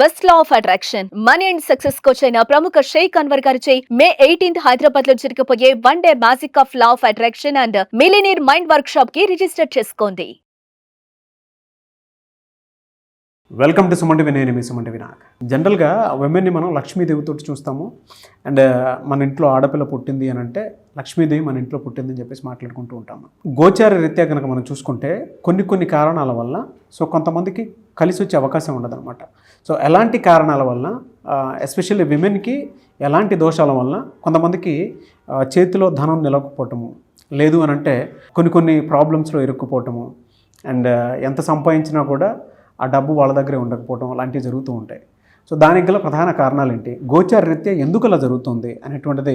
Best law of attraction. Money and success coach అయిన ప్రముఖ షేక్ అన్వర్ గారిచే మే ఎయిటీన్త్ హైదరాబాద్లో జరగబోయే one day magic of law of attraction and millionaire mind work షాప్కి register చేసుకోండి. Welcome to సుమంటి వినయని మీ సుమంటి వినాయక్ జనరల్గా ఉమెన్ని మనం లక్ష్మీదేవితో చూస్తాము. అండ్ uh, మన ఇంట్లో ఆడపిల్ల పుట్టింది అని అంటే లక్ష్మీదేవి మన ఇంట్లో పుట్టింది అని చెప్పేసి మాట్లాడుకుంటూ ఉంటాము. గోచార రీత్యా కనుక మనం చూసుకుంటే కొన్ని కొన్ని కారణాల వల్ల సో కొంతమందికి కలిసి వచ్చే అవకాశం ఉండదన్నమాట. సో ఎలాంటి కారణాల వల్ల ఎస్పెషల్లీ విమెన్కి ఎలాంటి దోషాల వల్ల కొంతమందికి చేతిలో ధనం నిలవకపోవటము లేదు అని అంటే కొన్ని కొన్ని ప్రాబ్లమ్స్లో ఇరుక్కుపోవటము అండ్ uh, ఎంత సంపాదించినా కూడా ఆ డబ్బు వాళ్ళ దగ్గరే ఉండకపోవడం అలాంటివి జరుగుతూ ఉంటాయి. సో దానికి గల ప్రధాన కారణాలు ఏంటి గోచార రీత్యా ఎందుకు అలా జరుగుతుంది అనేటువంటిది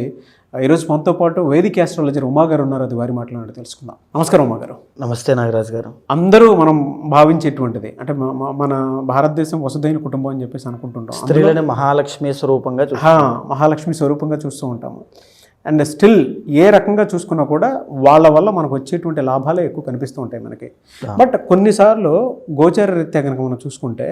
ఈరోజు మనతో పాటు వేదిక ఆస్ట్రాలజర్ ఉమా గారు ఉన్నారు. అది వారి మాట్లాడి తెలుసుకుందాం. నమస్కారం ఉమా గారు. నమస్తే నాగరాజ్ గారు. అందరూ మనం భావించేటువంటిది అంటే మన భారతదేశం వసుదైన కుటుంబం అని చెప్పేసి అనుకుంటుంటాం. స్త్రీలని మహాలక్ష్మి స్వరూపంగా మహాలక్ష్మి స్వరూపంగా చూస్తూ ఉంటాము. అండ్ స్టిల్ ఏ రకంగా చూసుకున్నా కూడా వాళ్ళ వల్ల మనకు వచ్చేటువంటి లాభాలే ఎక్కువ కనిపిస్తూ ఉంటాయి మనకి. బట్ కొన్నిసార్లు గోచర రీత్యా కనుక మనం చూసుకుంటే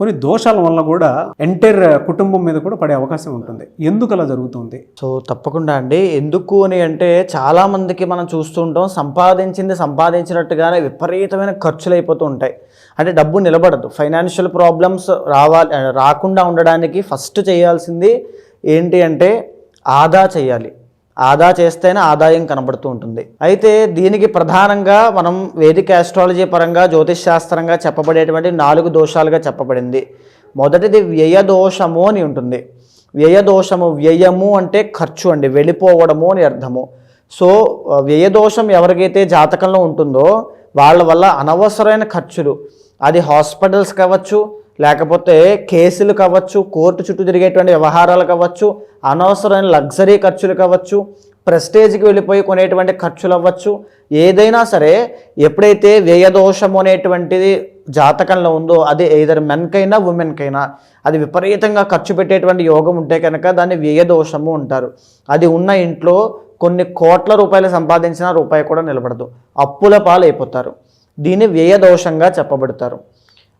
కొన్ని దోషాల వల్ల కూడా ఎంటైర్ కుటుంబం మీద కూడా పడే అవకాశం ఉంటుంది. ఎందుకు అలా జరుగుతుంది? సో తప్పకుండా అండి. ఎందుకు అని అంటే చాలా మందికి మనం చూస్తుంటాం సంపాదించింది సంపాదించినట్టుగానే విపరీతమైన ఖర్చులు అయిపోతూ ఉంటాయి. అంటే డబ్బు నిలబడదు. ఫైనాన్షియల్ ప్రాబ్లమ్స్ రావాలి రాకుండా ఉండడానికి ఫస్ట్ చేయాల్సింది ఏంటి అంటే ఆదా చేయాలి. ఆదా చేస్తేనే ఆదాయం కనబడుతూ ఉంటుంది. అయితే దీనికి ప్రధానంగా మనం వేదిక ఆస్ట్రాలజీ పరంగా జ్యోతిష్ శాస్త్రంగా చెప్పబడేటువంటి నాలుగు దోషాలుగా చెప్పబడింది. మొదటిది వ్యయ దోషము అని ఉంటుంది. వ్యయ దోషము వ్యయము అంటే ఖర్చు అండి వెళ్ళిపోవడము అని అర్థము. సో వ్యయ దోషం ఎవరికైతే జాతకంలో ఉంటుందో వాళ్ళ వల్ల అనవసరమైన ఖర్చులు. అది హాస్పిటల్స్ కావచ్చు లేకపోతే కేసులు కావచ్చు కోర్టు చుట్టూ తిరిగేటువంటి వ్యవహారాలు కావచ్చు అనవసరమైన లగ్జరీ ఖర్చులు కావచ్చు ప్రెస్టేజ్కి వెళ్ళిపోయి కొనేటువంటి ఖర్చులు అవ్వచ్చు ఏదైనా సరే ఎప్పుడైతే వ్యయదోషము అనేటువంటిది జాతకంలో ఉందో అది ఏదర్ మెన్కైనా ఉమెన్కైనా అది విపరీతంగా ఖర్చు పెట్టేటువంటి యోగం ఉంటే కనుక దాన్ని వ్యయదోషము అంటారు. అది ఉన్న ఇంట్లో కొన్ని కోట్ల రూపాయలు సంపాదించిన రూపాయి కూడా నిలబడదు. అప్పుల పాలు అయిపోతారు దీన్ని వ్యయదోషంగా చెప్పబడతారు.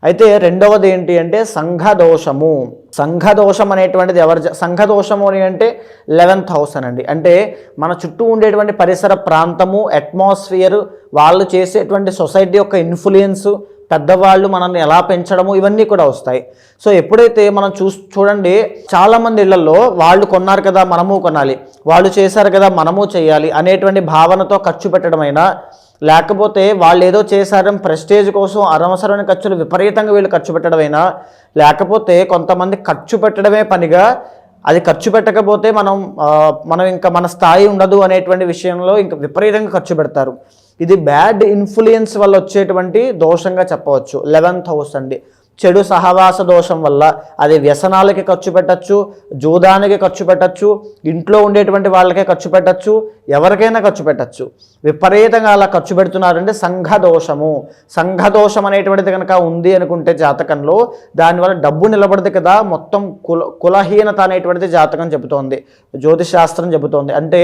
అయితే రెండవది ఏంటి అంటే సంఘదోషము. సంఘదోషం అనేటువంటిది ఎవరు సంఘదోషము అని అంటే లెవెన్త్ హౌస్ అనండి అంటే మన చుట్టూ ఉండేటువంటి పరిసర ప్రాంతము అట్మాస్ఫియర్ వాళ్ళు చేసేటువంటి సొసైటీ యొక్క ఇన్ఫ్లుయెన్స్ పెద్దవాళ్ళు మనల్ని ఎలా పెంచడము ఇవన్నీ కూడా వస్తాయి. సో ఎప్పుడైతే మనం చూ చూడండి చాలామంది ఇళ్ళలో వాళ్ళు కొన్నారు కదా మనము కొనాలి వాళ్ళు చేశారు కదా మనము చేయాలి అనేటువంటి భావనతో ఖర్చు పెట్టడమైనా లేకపోతే వాళ్ళు ఏదో చేశారని ప్రెస్టేజ్ కోసం అనవసరమైన ఖర్చులు విపరీతంగా వీళ్ళు ఖర్చు పెట్టడమైనా లేకపోతే కొంతమంది ఖర్చు పెట్టడమే పనిగా అది ఖర్చు పెట్టకపోతే మనం మనం ఇంకా మన స్థాయి ఉండదు అనేటువంటి విషయంలో ఇంకా విపరీతంగా ఖర్చు పెడతారు. ఇది బ్యాడ్ ఇన్ఫ్లుయెన్స్ వల్ల వచ్చేటువంటి దోషంగా చెప్పవచ్చు. లెవెన్త్ హౌస్ అండి చెడు సహవాస దోషం వల్ల అది వ్యసనాలకి ఖర్చు పెట్టచ్చు జూదానికి ఖర్చు పెట్టచ్చు ఇంట్లో ఉండేటువంటి వాళ్ళకే ఖర్చు పెట్టచ్చు ఎవరికైనా ఖర్చు పెట్టచ్చు. విపరీతంగా అలా ఖర్చు పెడుతున్నారంటే సంఘ దోషము. సంఘ దోషం అనేటువంటిది కనుక ఉంది అనుకుంటే జాతకంలో దానివల్ల డబ్బు నిలబడదు కదా మొత్తం కుల కులహీనత అనేటువంటిది జాతకం చెబుతోంది జ్యోతిష్ శాస్త్రం చెబుతోంది. అంటే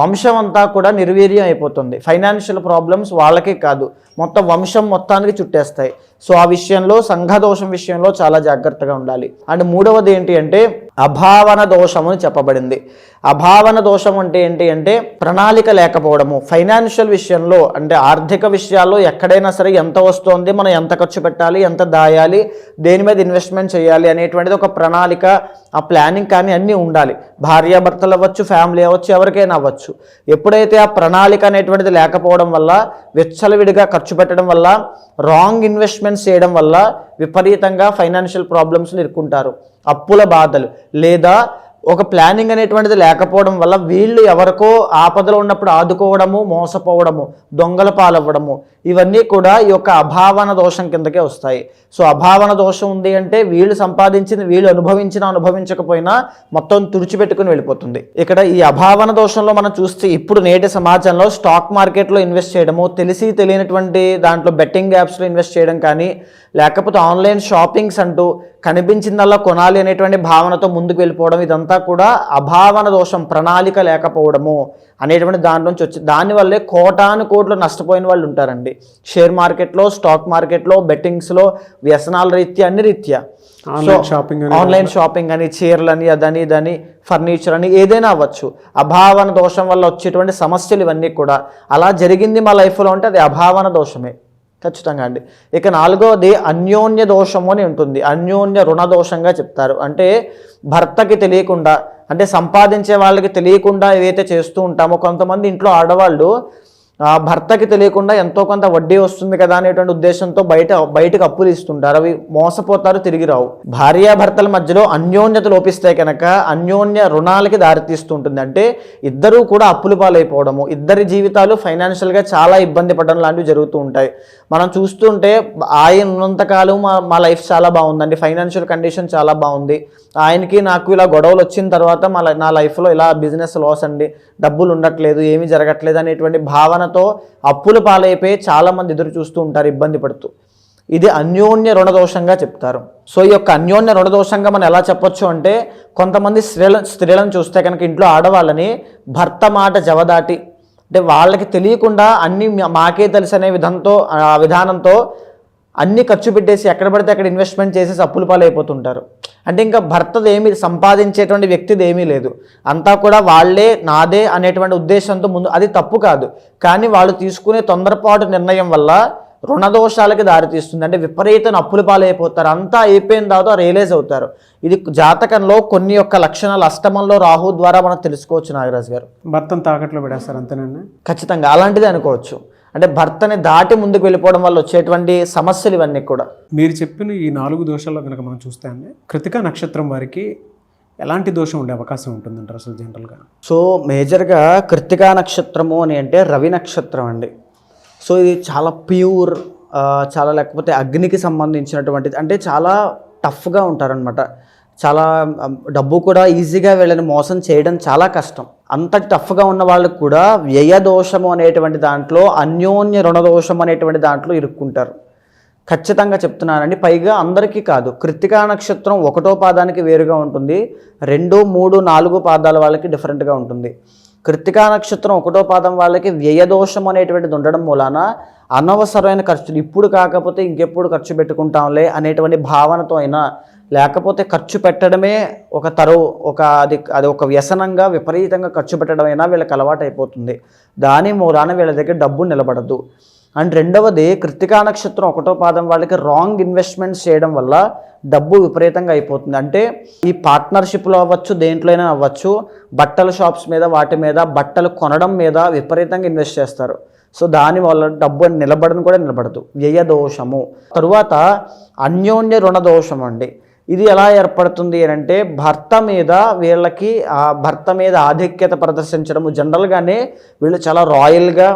వంశం అంతా కూడా నిర్వీర్యం అయిపోతుంది. ఫైనాన్షియల్ ప్రాబ్లమ్స్ వాళ్ళకే కాదు మొత్తం వంశం మొత్తానికి చుట్టేస్తాయి. సో ఆ విషయంలో సంఘదోషం విషయంలో చాలా జాగ్రత్తగా ఉండాలి. అండ్ మూడవది ఏంటి అంటే అభావన దోషం అని చెప్పబడింది. అభావన దోషం అంటే ఏంటి అంటే ప్రణాళిక లేకపోవడము. ఫైనాన్షియల్ విషయంలో అంటే ఆర్థిక విషయాల్లో ఎక్కడైనా సరే ఎంత వస్తోంది మనం ఎంత ఖర్చు పెట్టాలి ఎంత దాయాలి దేని మీద ఇన్వెస్ట్మెంట్ చేయాలి అనేటువంటిది ఒక ప్రణాళిక ఆ ప్లానింగ్ కానీ అన్నీ ఉండాలి. భార్యాభర్తలు అవ్వచ్చు ఫ్యామిలీ అవ్వచ్చు ఎవరికైనా అవ్వచ్చు. ఎప్పుడైతే ఆ ప్రణాళిక అనేటువంటిది లేకపోవడం వల్ల విచ్చలవిడిగా ఖర్చు పెట్టడం వల్ల రాంగ్ ఇన్వెస్ట్మెంట్స్ చేయడం వల్ల విపరీతంగా ఫైనాన్షియల్ ప్రాబ్లమ్స్ని ఇరుక్కుంటారు అప్పుల బాధలు లేదా ఒక ప్లానింగ్ అనేటువంటిది లేకపోవడం వల్ల వీళ్ళు ఎవరికో ఆపదలో ఉన్నప్పుడు ఆదుకోవడము మోసపోవడము దొంగల పాలవ్వడము ఇవన్నీ కూడా ఈ యొక్క అభావన దోషం కిందకే వస్తాయి. సో అభావన దోషం ఉంది అంటే వీళ్ళు సంపాదించింది వీళ్ళు అనుభవించినా అనుభవించకపోయినా మొత్తం తుడిచిపెట్టుకుని వెళ్ళిపోతుంది. ఇక్కడ ఈ అభావన దోషంలో మనం చూస్తే ఇప్పుడు నేటి సమాజంలో స్టాక్ మార్కెట్లో ఇన్వెస్ట్ చేయడము తెలిసి తెలియనటువంటి దాంట్లో బెట్టింగ్ యాప్స్లో ఇన్వెస్ట్ చేయడం కానీ లేకపోతే ఆన్లైన్ షాపింగ్స్ అంటూ కనిపించిందల్లా కొనాలి అనేటువంటి భావనతో ముందుకు వెళ్ళిపోవడం ఇదంతా ఇదంతా కూడా అభావన దోషం ప్రణాళిక లేకపోవడము అనేటువంటి దాని నుంచి వచ్చి దానివల్లే కోటాను కోట్లు నష్టపోయిన వాళ్ళు ఉంటారండి. షేర్ మార్కెట్లో స్టాక్ మార్కెట్లో బెట్టింగ్స్లో వ్యసనాల రీత్యా అన్ని రీత్యా. ఆన్లైన్ షాపింగ్ అని ఆన్లైన్ షాపింగ్ అని చీరలని అదని ఇదని ఫర్నిచర్ అని ఏదైనా అవ్వచ్చు. అభావన దోషం వల్ల వచ్చేటువంటి సమస్యలు ఇవన్నీ కూడా. అలా జరిగింది మా లైఫ్లో అంటే అది అభావన దోషమే. ఖచ్చితంగా అండి. ఇక నాలుగవది అన్యోన్య దోషము అని ఉంటుంది. అన్యోన్య రుణ దోషంగా చెప్తారు. అంటే భర్తకి తెలియకుండా అంటే సంపాదించే వాళ్ళకి తెలియకుండా ఏదైతే చేస్తూ ఉంటామో కొంతమంది ఇంట్లో ఆడవాళ్ళు భర్తకి తెలియకుండా ఎంతో కొంత వడ్డీ వస్తుంది కదా అనేటువంటి ఉద్దేశంతో బయట బయటకు అప్పులు ఇస్తుంటారు. అవి మోసపోతారు తిరిగి రావు. భార్యాభర్తల మధ్యలో అన్యోన్యత లోపిస్తే కనుక అన్యోన్య రుణాలకి దారితీస్తుంటుంది. అంటే ఇద్దరూ కూడా అప్పులు పాలైపోవడము ఇద్దరి జీవితాలు ఫైనాన్షియల్గా చాలా ఇబ్బంది పడడం లాంటివి జరుగుతూ ఉంటాయి. మనం చూస్తుంటే ఆయన ఉన్నంతకాలం మా మా లైఫ్ చాలా బాగుందండి. ఫైనాన్షియల్ కండిషన్ చాలా బాగుంది. ఆయనకి నాకు ఇలా గొడవలు వచ్చిన తర్వాత మా నా లైఫ్లో ఇలా బిజినెస్ లాస్ అండి. డబ్బులు ఉండట్లేదు ఏమీ జరగట్లేదు అనేటువంటి భావన భావనతో అప్పుల పాలైపోయి చాలామంది ఎదురు చూస్తూ ఉంటారు ఇబ్బంది పడుతూ. ఇది అన్యోన్య రుణదోషంగా చెప్తారు. సో ఈ యొక్క అన్యోన్య రుణదోషంగా మనం ఎలా చెప్పొచ్చు అంటే కొంతమంది స్త్రీల స్త్రీలను చూస్తే కనుక ఇంట్లో ఆడవాళ్ళని భర్త మాట జవదాటి. అంటే వాళ్ళకి తెలియకుండా అన్ని మాకే తెలుసు అనే విధంతో ఆ విధానంతో అన్ని ఖర్చు పెట్టేసి ఎక్కడ పడితే అక్కడ ఇన్వెస్ట్మెంట్ చేసేసి అప్పుల పాలైపోతుంటారు. అంటే ఇంకా భర్తది ఏమి సంపాదించేటువంటి వ్యక్తిది ఏమీ లేదు. అంతా కూడా వాళ్ళే నాదే అనేటువంటి ఉద్దేశంతో ముందు అది తప్పు కాదు. కానీ వాళ్ళు తీసుకునే తొందరపాటు నిర్ణయం వల్ల రుణదోషాలకి దారితీస్తుంది అంటే విపరీతం అప్పుల పాలైపోతారు. అంతా అయిపోయిన తర్వాత రియలైజ్ అవుతారు. ఇది జాతకంలో కొన్ని యొక్క లక్షణాలు అష్టమంలో రాహు ద్వారా మనం తెలుసుకోవచ్చు నాగరాజు గారు. భర్తను తాకట్లో పెడేస్తారు అంతేనండి ఖచ్చితంగా. అలాంటిది అనుకోవచ్చు. అంటే భర్తని దాటి ముందుకు వెళ్ళిపోవడం వల్ల వచ్చేటువంటి సమస్యలు ఇవన్నీ కూడా. మీరు చెప్పిన ఈ నాలుగు దోషాల్లో కనుక మనం చూస్తే అండి కృతిక నక్షత్రం వారికి ఎలాంటి దోషం ఉండే అవకాశం ఉంటుందంటారు అసలు జనరల్గా? సో మేజర్గా కృత్తికా నక్షత్రము అని అంటే రవి నక్షత్రం అండి. సో ఇది చాలా ప్యూర్ చాలా లేకపోతే అగ్నికి సంబంధించినటువంటిది అంటే చాలా టఫ్గా ఉంటారనమాట చాలా డబ్బు కూడా ఈజీగా వీళ్ళని మోసం చేయడం చాలా కష్టం. అంత టఫ్గా ఉన్న వాళ్ళకు కూడా వ్యయ దోషము అనేటువంటి దాంట్లో అన్యోన్య రుణదోషం అనేటువంటి దాంట్లో ఇరుక్కుంటారు. ఖచ్చితంగా చెప్తున్నానండి. పైగా అందరికీ కాదు కృతికా నక్షత్రం ఒకటో పాదానికి వేరుగా ఉంటుంది. రెండు మూడు నాలుగు పాదాల వాళ్ళకి డిఫరెంట్గా ఉంటుంది. కృత్తికా నక్షత్రం ఒకటో పాదం వాళ్ళకి వ్యయదోషం అనేటువంటిది ఉండడం మూలాన అనవసరమైన ఖర్చులు ఇప్పుడు కాకపోతే ఇంకెప్పుడు ఖర్చు పెట్టుకుంటాంలే అనేటువంటి భావనతో అయినా లేకపోతే ఖర్చు పెట్టడమే ఒక తరువు ఒక అది అది ఒక వ్యసనంగా విపరీతంగా ఖర్చు పెట్టడం అయినా వీళ్ళకి అలవాటు అయిపోతుంది దాని మూలాన వీళ్ళ దగ్గర డబ్బు నిలబడదు. అండ్ రెండవది కృతికా నక్షత్రం ఒకటో పాదం వాళ్ళకి రాంగ్ ఇన్వెస్ట్మెంట్స్ చేయడం వల్ల డబ్బు విపరీతంగా అయిపోతుంది. అంటే ఈ పార్ట్నర్షిప్లో అవ్వచ్చు దేంట్లోనైనా అవ్వచ్చు బట్టల షాప్స్ మీద వాటి మీద బట్టలు కొనడం మీద విపరీతంగా ఇన్వెస్ట్ చేస్తారు. సో దాని వల్ల డబ్బు నిలబడని కూడా నిలబడదు. వ్యయ దోషము తరువాత అన్యోన్య రుణ దోషం అండి. ఇది ఎలా ఏర్పడుతుంది అని అంటే భర్త మీద వీళ్ళకి ఆ భర్త మీద ఆధిక్యత ప్రదర్శించడము. జనరల్గానే వీళ్ళు చాలా రాయల్గా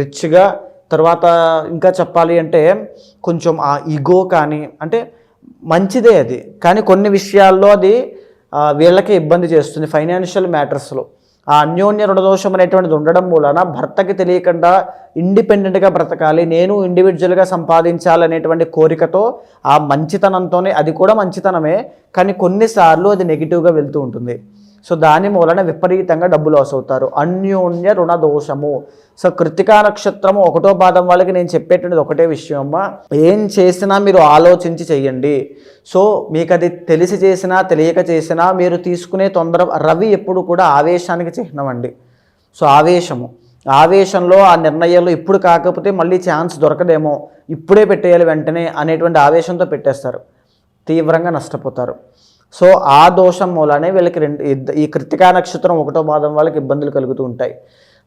రిచ్గా తర్వాత ఇంకా చెప్పాలి అంటే కొంచెం ఆ ఈగో కానీ అంటే మంచిదే అది. కానీ కొన్ని విషయాల్లో అది వీళ్ళకే వీళ్ళకి ఇబ్బంది చేస్తుంది ఫైనాన్షియల్ మ్యాటర్స్లో. ఆ అన్యోన్య రుణదోషం అనేటువంటిది ఉండడం మూలన భర్తకి తెలియకుండా ఇండిపెండెంట్గా బ్రతకాలి నేను ఇండివిజువల్గా సంపాదించాలనేటువంటి కోరికతో ఆ మంచితనంతోనే అది కూడా మంచితనమే కానీ కొన్నిసార్లు అది నెగిటివ్గా వెళ్తూ ఉంటుంది. సో దాని మూలన విపరీతంగా డబ్బు లాస్ అవుతారు. అన్యోన్య రుణ దోషము సో కృతికా నక్షత్రము ఒకటో పాదం వాళ్ళకి నేను చెప్పేటువంటిది ఒకటే విషయం అమ్మా. ఏం చేసినా మీరు ఆలోచించి చెయ్యండి. సో మీకు అది తెలిసి చేసినా తెలియక చేసినా మీరు తీసుకునే తొందర రవి ఎప్పుడు కూడా ఆవేశానికి చిహ్నం అండి. సో ఆవేశము. ఆవేశంలో ఆ నిర్ణయాలు ఇప్పుడు కాకపోతే మళ్ళీ ఛాన్స్ దొరకదేమో. ఇప్పుడే పెట్టేయాలి వెంటనే అనేటువంటి ఆవేశంతో పెట్టేస్తారు. తీవ్రంగా నష్టపోతారు. సో ఆ దోషం మూలానే వీళ్ళకి రెండు ఈ కృతికా నక్షత్రం ఒకటో పాదం వాళ్ళకి ఇబ్బందులు కలుగుతూ ఉంటాయి.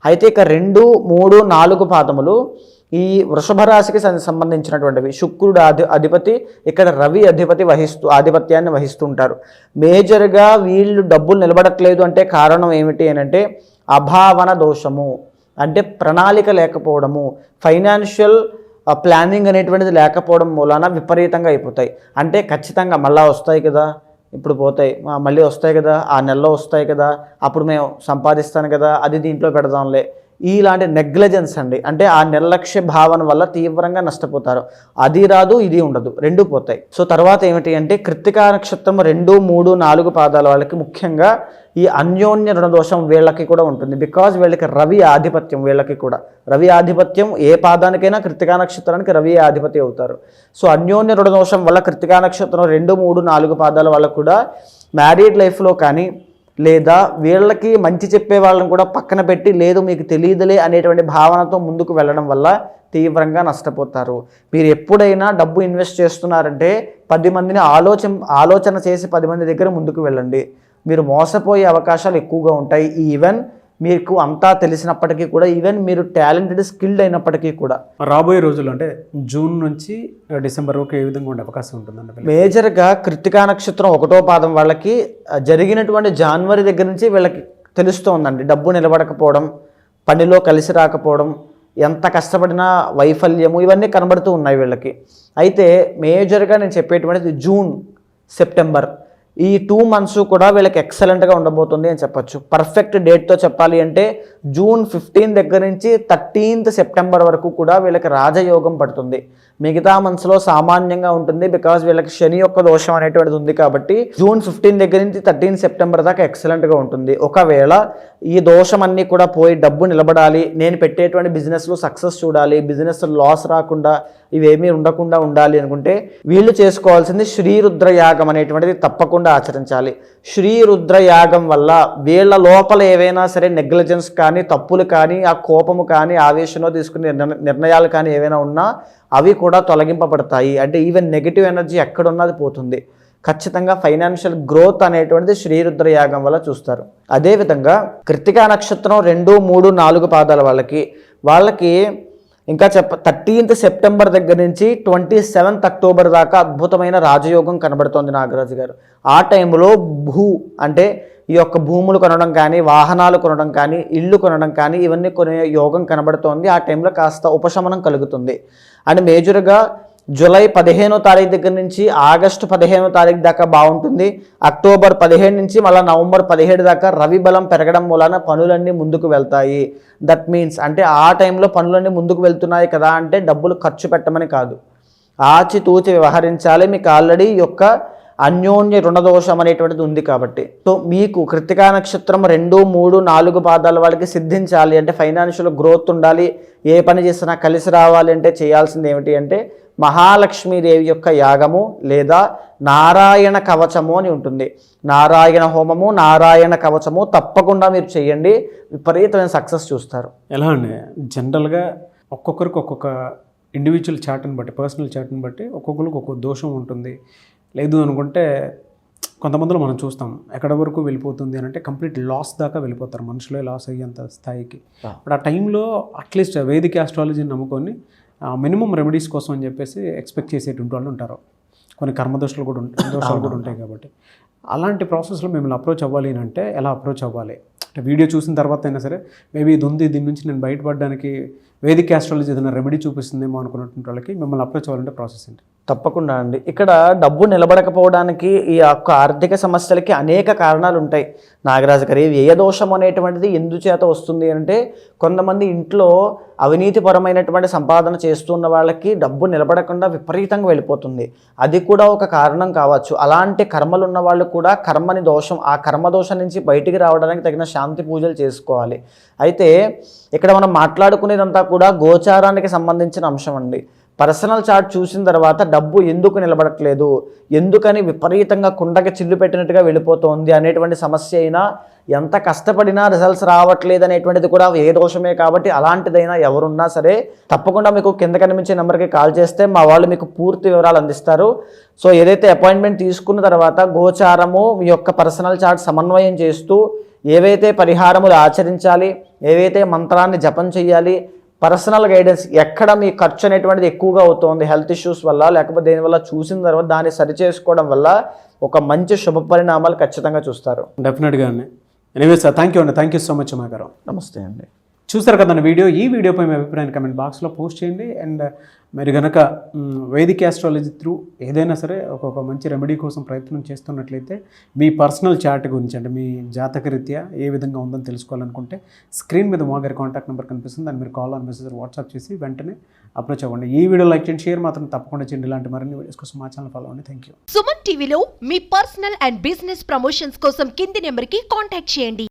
అయితే ఇక రెండు మూడు నాలుగు పాదములు ఈ వృషభ రాశికి సం- సంబంధించినటువంటివి. శుక్రుడు అధి అధిపతి ఇక్కడ రవి అధిపతి వహిస్తూ ఆధిపత్యాన్ని వహిస్తుంటారు. మేజర్గా వీళ్ళు డబ్బులు నిలబడట్లేదు అంటే కారణం ఏమిటి అని అంటే అభావన దోషము. అంటే ప్రణాళిక లేకపోవడము. ఫైనాన్షియల్ ప్లానింగ్ అనేటువంటిది లేకపోవడం మూలాన విపరీతంగా అయిపోతాయి. అంటే ఖచ్చితంగా మళ్ళా వస్తాయి కదా. ఇప్పుడు పోతాయి. మళ్ళీ వస్తాయి కదా. ఆ నెలలో వస్తాయి కదా. అప్పుడు మేము సంపాదిస్తాను కదా. అది దీంట్లో పెడదాంలే. ఇలాంటి నెగ్లెజెన్స్ అండి. అంటే ఆ నిర్లక్ష్య భావన వల్ల తీవ్రంగా నష్టపోతారు. అది రాదు ఇది ఉండదు. రెండు పోతాయి. సో తర్వాత ఏమిటి అంటే కృత్తికా నక్షత్రం రెండు మూడు నాలుగు పాదాల వాళ్ళకి ముఖ్యంగా ఈ అన్యోన్య రుణదోషం వీళ్ళకి కూడా ఉంటుంది. బికాజ్ వీళ్ళకి రవి ఆధిపత్యం వీళ్ళకి కూడా. రవి ఆధిపత్యం ఏ పాదానికైనా కృతికా నక్షత్రానికి రవి ఆధిపతి అవుతారు. సో అన్యోన్య రుణదోషం వల్ల కృతికా నక్షత్రం రెండు మూడు నాలుగు పాదాల వాళ్ళకు కూడా మ్యారీడ్ లైఫ్లో కానీ లేదా వీళ్ళకి మంచి చెప్పే వాళ్ళని కూడా పక్కన పెట్టి లేదు మీకు తెలియదులే అనేటువంటి భావనతో ముందుకు వెళ్ళడం వల్ల తీవ్రంగా నష్టపోతారు. మీరు ఎప్పుడైనా డబ్బు ఇన్వెస్ట్ చేస్తున్నారంటే పది మందిని ఆలోచన ఆలోచన చేసి పది మంది దగ్గర ముందుకు వెళ్ళండి. మీరు మోసపోయే అవకాశాలు ఎక్కువగా ఉంటాయి. ఈవెన్ మీకు అంతా తెలిసినప్పటికీ కూడా ఈవెన్ మీరు టాలెంటెడ్ స్కిల్డ్ అయినప్పటికీ కూడా. రాబోయే రోజుల్లో అంటే జూన్ నుంచి డిసెంబర్ వరకు ఏ విధంగా ఉండే అవకాశం ఉంటుందండి మేజర్గా కృత్తికా నక్షత్రం ఒకటో పాదం వాళ్ళకి జరిగినటువంటి జనవరి దగ్గర నుంచి వీళ్ళకి తెలుస్తోందండి. డబ్బు నిలబడకపోవడం పనిలో కలిసి రాకపోవడం ఎంత కష్టపడినా వైఫల్యము ఇవన్నీ కనబడుతూ ఉన్నాయి వీళ్ళకి. అయితే మేజర్గా నేను చెప్పేటువంటిది జూన్ సెప్టెంబర్. ఈ టూ మంత్స్ కూడా వీళ్ళకి ఎక్సలెంట్గా ఉండబోతుంది అని చెప్పొచ్చు. పర్ఫెక్ట్ డేట్తో చెప్పాలి అంటే జూన్ ఫిఫ్టీన్ దగ్గర నుంచి థర్టీన్త్ సెప్టెంబర్ వరకు కూడా వీళ్ళకి రాజయోగం పడుతుంది. మిగతా మంత్స్లో సామాన్యంగా ఉంటుంది బికాజ్ వీళ్ళకి శని యొక్క దోషం అనేటువంటిది ఉంది కాబట్టి జూన్ ఫిఫ్టీన్ దగ్గర నుంచి థర్టీన్ సెప్టెంబర్ దాకా ఎక్సలెంట్గా ఉంటుంది. ఒకవేళ ఈ దోషం అన్నీ కూడా పోయి డబ్బు నిలబడాలి. నేను పెట్టేటువంటి బిజినెస్లో సక్సెస్ చూడాలి. బిజినెస్ లాస్ రాకుండా ఇవేమీ ఉండకుండా ఉండాలి అనుకుంటే వీళ్ళు చేసుకోవాల్సింది శ్రీరుద్ర యాగం అనేటువంటిది తప్పకుండా ఆచరించాలి. శ్రీరుద్ర యాగం వల్ల వీళ్ళ లోపల ఏవైనా సరే నెగ్లిజెన్స్ కానీ తప్పులు కానీ ఆ కోపము కానీ ఆవేశంలో తీసుకునే నిర్ణయాలు కానీ ఏవైనా ఉన్నా అవి కూడా తొలగింపబడతాయి. అంటే ఈవెన్ నెగిటివ్ ఎనర్జీ ఎక్కడున్నది పోతుంది. ఖచ్చితంగా ఫైనాన్షియల్ గ్రోత్ అనేటువంటిది శ్రీరుద్ర యాగం వల్ల చూస్తారు. అదేవిధంగా కృతికా నక్షత్రం రెండు మూడు నాలుగు పాదాల వాళ్ళకి వాళ్ళకి ఇంకా చెప్ప థర్టీన్త్ సెప్టెంబర్ దగ్గర నుంచి ట్వంటీ సెవెంత్ అక్టోబర్ దాకా అద్భుతమైన రాజయోగం కనబడుతోంది నాగరాజు గారు. ఆ టైంలో భూ అంటే ఈ యొక్క భూములు కొనడం కానీ వాహనాలు కొనడం కానీ ఇల్లు కొనడం కానీ ఇవన్నీ కొనే యోగం కనబడుతోంది. ఆ టైంలో కాస్త ఉపశమనం కలుగుతుంది. అండ్ మేజర్గా జూలై పదిహేనో తారీఖు దగ్గర నుంచి ఆగస్టు పదిహేనో తారీఖు దాకా బాగుంటుంది. అక్టోబర్ పదిహేడు నుంచి మళ్ళీ నవంబర్ పదిహేడు దాకా రవి బలం పెరగడం మూలాన పనులన్నీ ముందుకు వెళ్తాయి. దట్ మీన్స్ అంటే ఆ టైంలో పనులన్నీ ముందుకు వెళ్తున్నాయి కదా అంటే డబ్బులు ఖర్చు పెట్టమని కాదు. ఆచితూచి వ్యవహరించాలి. మీకు ఆల్రెడీ యొక్క అన్యోన్య రుణదోషం అనేటువంటిది ఉంది కాబట్టి. సో మీకు కృతికా నక్షత్రం రెండు మూడు నాలుగు పాదాల వాళ్ళకి సిద్ధించాలి అంటే ఫైనాన్షియల్ గ్రోత్ ఉండాలి. ఏ పని చేసినా కలిసి రావాలి అంటే చేయాల్సింది ఏమిటి అంటే మహాలక్ష్మీదేవి యొక్క యాగము లేదా నారాయణ కవచము అని ఉంటుంది. నారాయణ హోమము నారాయణ కవచము తప్పకుండా మీరు చేయండి. విపరీతమైన సక్సెస్ చూస్తారు. ఎలా అండి? జనరల్గా ఒక్కొక్కరికి ఒక్కొక్క ఇండివిజువల్ చాట్ని బట్టి పర్సనల్ చాట్ని బట్టి ఒక్కొక్కరికి ఒక్కొక్క దోషం ఉంటుంది. లేదు అనుకుంటే కొంతమందిలో మనం చూస్తాం ఎక్కడ వరకు వెళ్ళిపోతుంది అని అంటే కంప్లీట్ లాస్ దాకా వెళ్ళిపోతారు మనుషులే లాస్ అయ్యేంత స్థాయికి. బట్ ఆ టైంలో అట్లీస్ట్ వేదిక ఆస్ట్రాలజీని నమ్ముకొని మినిమం రెమెడీస్ కోసం అని చెప్పేసి ఎక్స్పెక్ట్ చేసేటువంటి వాళ్ళు ఉంటారు. కొన్ని కర్మదోషాలు కూడా ఉంటాయి దోషాలు కూడా ఉంటాయి కాబట్టి. అలాంటి ప్రాసెస్లో మిమ్మల్ని అప్రోచ్ అవ్వాలి అని అంటే ఎలా అప్రోచ్ అవ్వాలి? అంటే వీడియో చూసిన తర్వాత అయినా సరే మేబీ ఇది ఉంది దీని నుంచి నేను బయటపడడానికి వేదిక ఆస్ట్రాలజీ ఏదైనా రెమెడీ చూపిస్తుందేమో అనుకున్నటువంటి వాళ్ళకి మిమ్మల్ని అప్రోచ్ అవ్వాలంటే ప్రాసెస్ ఏంటి? తప్పకుండా అండి. ఇక్కడ డబ్బు నిలబడకపోవడానికి ఈ యొక్క ఆర్థిక సమస్యలకి అనేక కారణాలు ఉంటాయి. నాగరాజు గారి వ్యయ దోషం అనేటువంటిది ఎందుచేత వస్తుంది అంటే కొంతమంది ఇంట్లో అవినీతిపరమైనటువంటి సంపాదన చేస్తున్న వాళ్ళకి డబ్బు నిలబడకుండా విపరీతంగా వెళ్ళిపోతుంది. అది కూడా ఒక కారణం కావచ్చు. అలాంటి కర్మలు ఉన్న వాళ్ళు కూడా కర్మని దోషం ఆ కర్మ దోషం నుంచి బయటికి రావడానికి తగిన శాంతి పూజలు చేసుకోవాలి. అయితే ఇక్కడ మనం మాట్లాడుకునేదంతా కూడా గోచారానికి సంబంధించిన అంశం అండి. పర్సనల్ చార్ట్ చూసిన తర్వాత డబ్బు ఎందుకు నిలబడట్లేదు? ఎందుకని విపరీతంగా కుండకి చిల్లు పెట్టినట్టుగా వెళ్ళిపోతోంది అనేటువంటి సమస్య అయినా ఎంత కష్టపడినా రిజల్ట్స్ రావట్లేదు అనేటువంటిది కూడా ఏ దోషమే కాబట్టి అలాంటిదైనా ఎవరున్నా సరే తప్పకుండా మీకు కింద కనిపించే నెంబర్కి కాల్ చేస్తే మా వాళ్ళు మీకు పూర్తి వివరాలు అందిస్తారు. సో ఏదైతే అపాయింట్మెంట్ తీసుకున్న తర్వాత గోచారము మీ యొక్క పర్సనల్ చార్ట్ సమన్వయం చేస్తూ ఏవైతే పరిహారములు ఆచరించాలి ఏవైతే మంత్రాన్ని జపం చేయాలి పర్సనల్ గైడెన్స్ ఎక్కడ మీ ఖర్చు అనేటువంటిది ఎక్కువగా అవుతోంది హెల్త్ ఇష్యూస్ వల్ల లేకపోతే దేనివల్ల చూసిన తర్వాత దాన్ని సరిచేసుకోవడం వల్ల ఒక మంచి శుభ పరిణామాలు ఖచ్చితంగా చూస్తారు. డెఫినెట్గా అండి ఎనీవే సార్ థ్యాంక్ యూ అండి. థ్యాంక్ యూ సో మచ్ మా గారు నమస్తే అండి. చూసారు కదా వీడియో? ఈ వీడియోపై మీ అభిప్రాయాన్ని కమెంట్ బాక్స్లో పోస్ట్ చేయండి. అండ్ మీరు కనుక వేదిక ఆస్ట్రాలజీ త్రూ ఏదైనా సరే ఒక్కొక్క మంచి రెమెడీ కోసం ప్రయత్నం చేస్తున్నట్లయితే మీ పర్సనల్ చార్ట్ గురించి అంటే మీ జాతక రీత్యా ఏ విధంగా ఉందని తెలుసుకోవాలనుకుంటే స్క్రీన్ మీద మా గారి కాంటాక్ట్ నెంబర్ కనిపిస్తుంది. దాన్ని మీరు కాల్ ఆన్ మెసేజ్ వాట్సాప్ చేసి వెంటనే అప్రోచ్ అవ్వండి. ఈ వీడియో లైక్ చేయండి షేర్ మాత్రం తప్పకుండా చేయండి. ఇలాంటి మరిన్ని వీడియోస్ కోసం మా ఛానల్ ఫాలో అవ్వండి. థ్యాంక్ యూ సుమన్ టీవీలో మీ పర్సనల్ అండ్ బిజినెస్ ప్రమోషన్స్ కోసం కింది నెంబర్కి కాంటాక్ట్ చేయండి.